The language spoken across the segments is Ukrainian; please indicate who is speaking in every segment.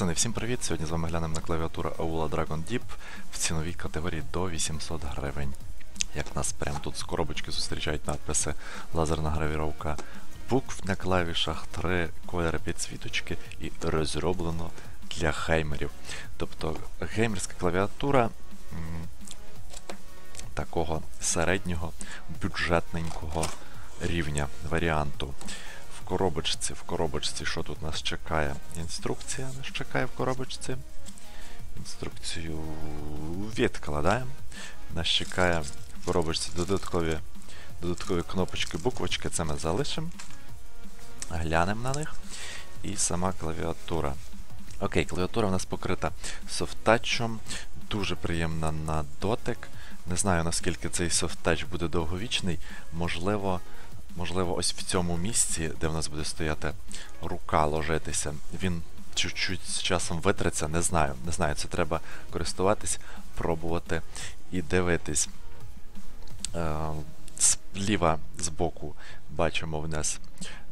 Speaker 1: Пацани, всім привіт! Сьогодні з вами глянемо на клавіатуру Aula Dragon Deep в ціновій категорії до 800 гривень. Як нас прямо тут з коробочки зустрічають надписи лазерна гравіровка букв на клавішах, три кольори підсвіточки і розроблено для геймерів. Тобто геймерська клавіатура м, такого середнього бюджетненького рівня варіанту коробочці, в коробочці, що тут нас чекає? Інструкція нас чекає в коробочці. Інструкцію відкладаємо. Нас чекає в коробочці додаткові додаткові кнопочки, буквочки, це ми залишимо. Глянемо на них. І сама клавіатура. Окей, клавіатура у нас покрита софтачем. Дуже приємна на дотик. Не знаю, наскільки цей софтач буде довговічний. Можливо. Можливо, ось в цьому місці, де в нас буде стояти рука ложитися, він чуть-чуть з часом витреться, не знаю. Не знаю, це треба користуватись, пробувати і дивитись. Е, Зліва збоку бачимо в нас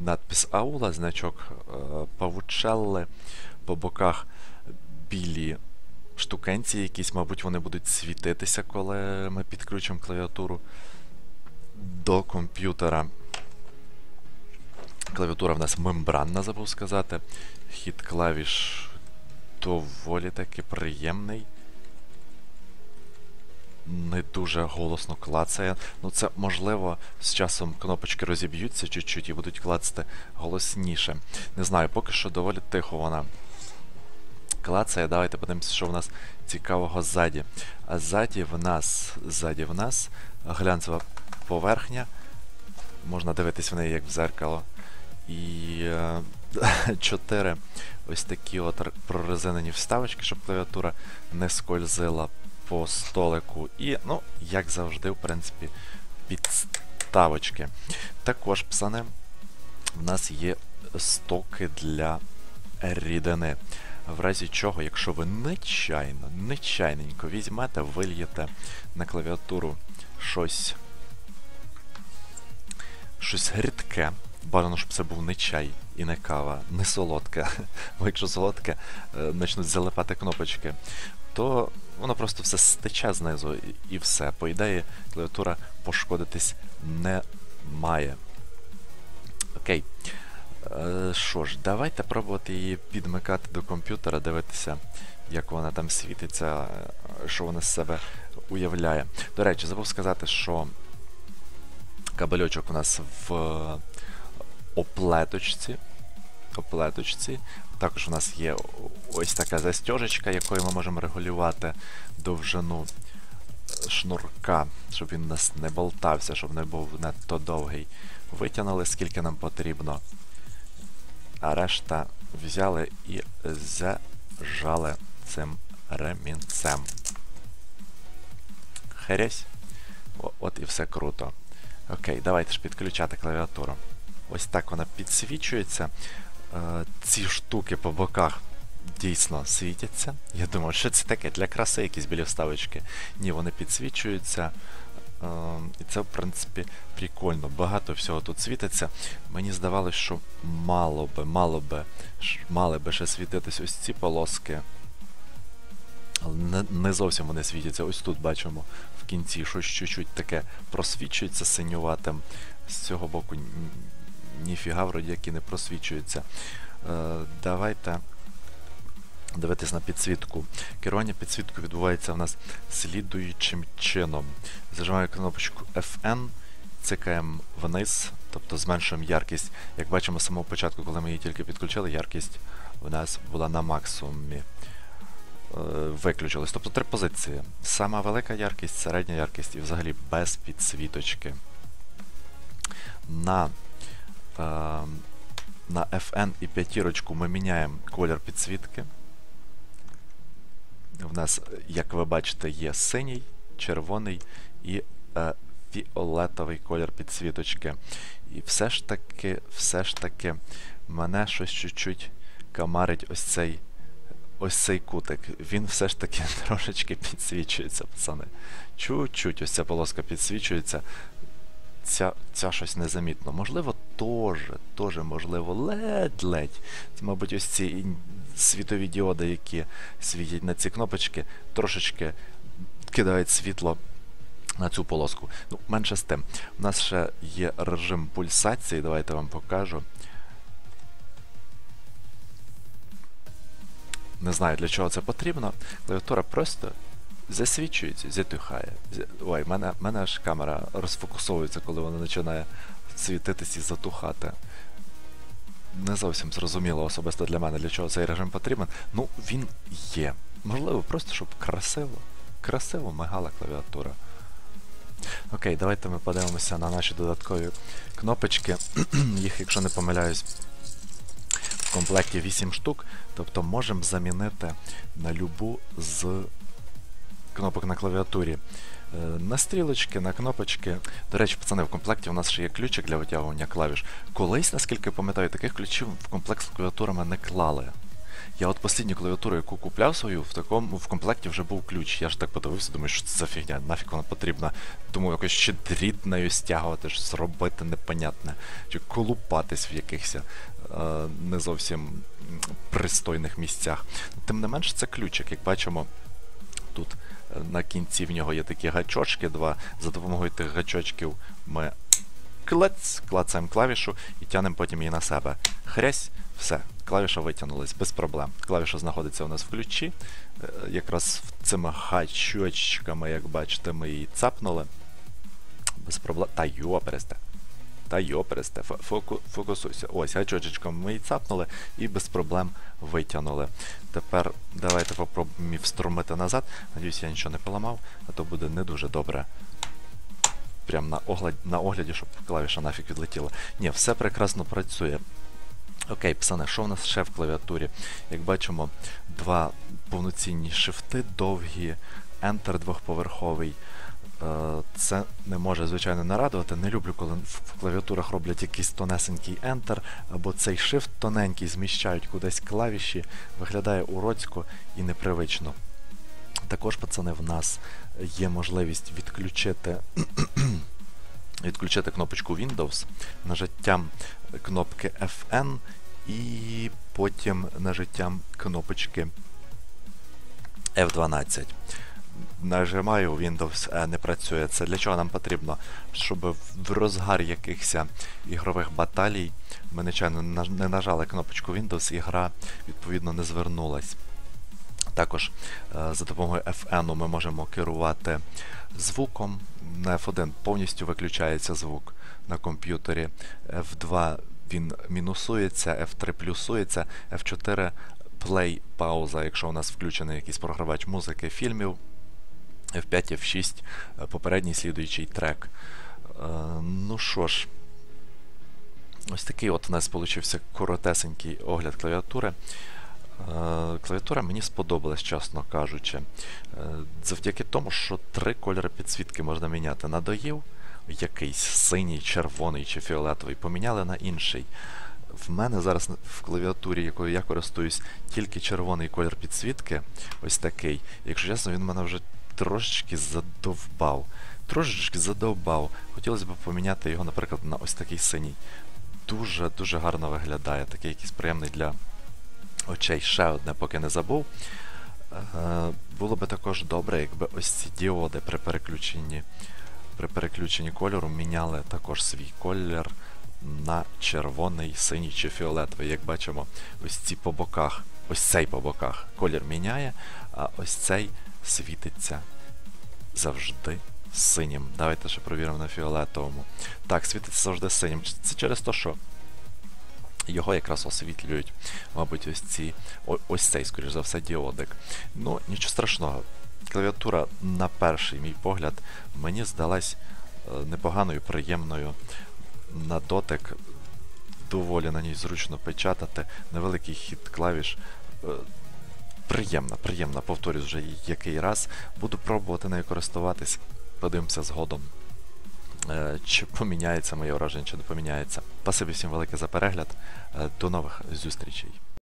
Speaker 1: надпис Аула, значок е, павучелли, по боках білі штукенці якісь, мабуть, вони будуть світитися, коли ми підключимо клавіатуру до комп'ютера. Клавіатура в нас мембранна, забув сказати. Хід клавіш доволі таки приємний. Не дуже голосно клацає. Ну, це можливо, з часом кнопочки розіб'ються чуть-чуть і будуть клацати голосніше. Не знаю, поки що доволі тихо вона клацає. Давайте подивимося, що в нас цікавого ззаді. А ззаді в нас ззаді в нас глянцева поверхня. Можна дивитись в неї як в зеркало. І е, чотири ось такі от прорезинені вставочки, щоб клавіатура не скользила по столику. І, ну, як завжди, в принципі, підставочки. Також, псани, в нас є стоки для рідини. В разі чого, якщо ви нечайно, нечайненько візьмете, вильєте на клавіатуру щось щось рідке. Бажано, щоб це був не чай і не кава, не солодке. Бо якщо солодке е, почнуть залипати кнопочки, то воно просто все стече знизу і, все. По ідеї, клавіатура пошкодитись не має. Окей. Е, що ж, давайте пробувати її підмикати до комп'ютера, дивитися, як вона там світиться, е, що вона з себе уявляє. До речі, забув сказати, що кабельочок у нас в оплеточці. оплеточці. Також у нас є ось така застежечка, якою ми можемо регулювати довжину шнурка, щоб він у нас не болтався, щоб не був надто довгий. Витягнули, скільки нам потрібно. А решта взяли і зажали цим ремінцем. Хересь. От і все круто. Окей, давайте ж підключати клавіатуру. Ось так вона підсвічується. Е, ці штуки по боках дійсно світяться. Я думаю, що це таке для краси якісь білі вставочки. Ні, вони підсвічуються. Е, і це, в принципі, прикольно. Багато всього тут світиться. Мені здавалося, що мало би, мало би, мали би ще світитись ось ці полоски. Але не, зовсім вони світяться. Ось тут бачимо в кінці щось таке просвічується синюватим. З цього боку ніфіга вроді як і не просвічується. Е, Давайте дивитись на підсвітку. Керування підсвіткою відбувається в нас слідуючим чином. Зажимаю кнопочку FN, цикаємо вниз, тобто зменшуємо яркість. Як бачимо з самого початку, коли ми її тільки підключили, яркість у нас була на максимумі. Е, виключились. Тобто три позиції. Сама велика яркість, середня яркість і взагалі без підсвіточки. На на FN і п'ятірочку ми міняємо колір підсвітки. В нас, як ви бачите, є синій, червоний і е, фіолетовий колір підсвіточки. І все ж таки, все ж таки, мене щось чуть-чуть камарить ось цей ось цей кутик. Він все ж таки трошечки підсвічується, пацани. Чуть-чуть ось ця полоска підсвічується. Ця, ця щось незамітно. Можливо, теж, теж можливо, ледь-ледь. Це, мабуть, ось ці світові діоди, які світять на ці кнопочки, трошечки кидають світло на цю полоску. Ну, менше з тим. У нас ще є режим пульсації, давайте вам покажу. Не знаю, для чого це потрібно. Клавіатура просто засвічується, затухає. Зя- Ой, в мене, мене аж камера розфокусовується, коли вона починає світитись і затухати. Не зовсім зрозуміло особисто для мене, для чого цей режим потрібен. Ну, він є. Можливо, просто щоб красиво. Красиво мигала клавіатура. Окей, давайте ми подивимося на наші додаткові кнопочки. Їх, якщо не помиляюсь, в комплекті 8 штук. Тобто можемо замінити на любу з кнопок на клавіатурі. Е, На стрілочки, на кнопочки. До речі, пацани, в комплекті у нас ще є ключик для витягування клавіш. Колись, наскільки пам'ятаю, таких ключів в комплект з клавіатурами не клали. Я от останню клавіатуру, яку купляв свою, в такому в комплекті вже був ключ. Я ж так подивився, думаю, що це за фігня, нафіг вона потрібна. Тому якось ще дріт нею стягувати, щось робити непонятне. Чи колупатись в якихось е, не зовсім пристойних місцях. Тим не менш, це ключик, як бачимо. Тут на кінці в нього є такі гачочки два. За допомогою тих гачочків ми клац, клацаємо клавішу і тянемо потім її на себе. Хрясь, все, клавіша витягнулась без проблем. Клавіша знаходиться у нас в ключі. Е, Якраз цими гачочками, як бачите, ми її цапнули. Без проблем. Та йопересте. Та йопересте, фо- фоку, фокусуйся. Ось, гачочечком ми її цапнули і без проблем витягнули. Тепер давайте попробуємо встромити назад. Надіюсь, я нічого не поламав, а то буде не дуже добре. Прям на, огляд, на огляді, щоб клавіша нафіг відлетіла. Ні, все прекрасно працює. Окей, писане, що в нас ще в клавіатурі? Як бачимо, два повноцінні шифти довгі, Enter двохповерховий. Е, Це не може, звичайно, нарадувати. Не люблю, коли в клавіатурах роблять якийсь тонесенький Enter, або цей shift тоненький зміщають кудись клавіші, виглядає уродсько і непривично. Також, пацани, в нас є можливість відключити, відключити кнопочку Windows нажаттям кнопки FN і потім нажаттям кнопочки F12. Нажимаю Windows E, не працює. Це для чого нам потрібно? Щоб в розгар якихось ігрових баталій ми нечайно не нажали кнопочку Windows і гра відповідно не звернулась. Також е, за допомогою FN ми можемо керувати звуком. На F1 повністю виключається звук на комп'ютері. F2 він мінусується, F3 плюсується, F4 play пауза, якщо у нас включений якийсь програвач музики, фільмів. F5, F6 е, попередній слідуючий трек. Е, Ну що ж, ось такий от у нас получився коротесенький огляд клавіатури. Е, Клавіатура мені сподобалась, чесно кажучи. Завдяки тому, що три кольори підсвітки можна міняти. Надоїв якийсь синій, червоний чи фіолетовий, поміняли на інший. В мене зараз в клавіатурі, якою я користуюсь, тільки червоний колір підсвітки, ось такий. Якщо чесно, він в мене вже трошечки задовбав. Трошечки задовбав. Хотілося б поміняти його, наприклад, на ось такий синій. Дуже-дуже гарно виглядає, такий якийсь приємний для очей. Ще одне, поки не забув. Е, Було би також добре, якби ось ці діоди при переключенні, при переключенні кольору міняли також свій колір на червоний, синій чи фіолетовий. Як бачимо, ось ці по боках, ось цей по боках колір міняє, а ось цей світиться завжди синім. Давайте ще провіримо на фіолетовому. Так, світиться завжди синім. Це через те, що його якраз освітлюють, мабуть, ось ці, ось цей, скоріш за все, діодик. Ну, нічого страшного. Клавіатура, на перший мій погляд, мені здалась е, непоганою, приємною на дотик. Доволі на ній зручно печатати. Невеликий хід клавіш. Приємна, приємна, повторюсь вже який раз. Буду пробувати нею користуватись. Подивимося згодом. Е, Чи поміняється моє враження, чи не поміняється. Спасибі всім велике за перегляд. Е, До нових зустрічей.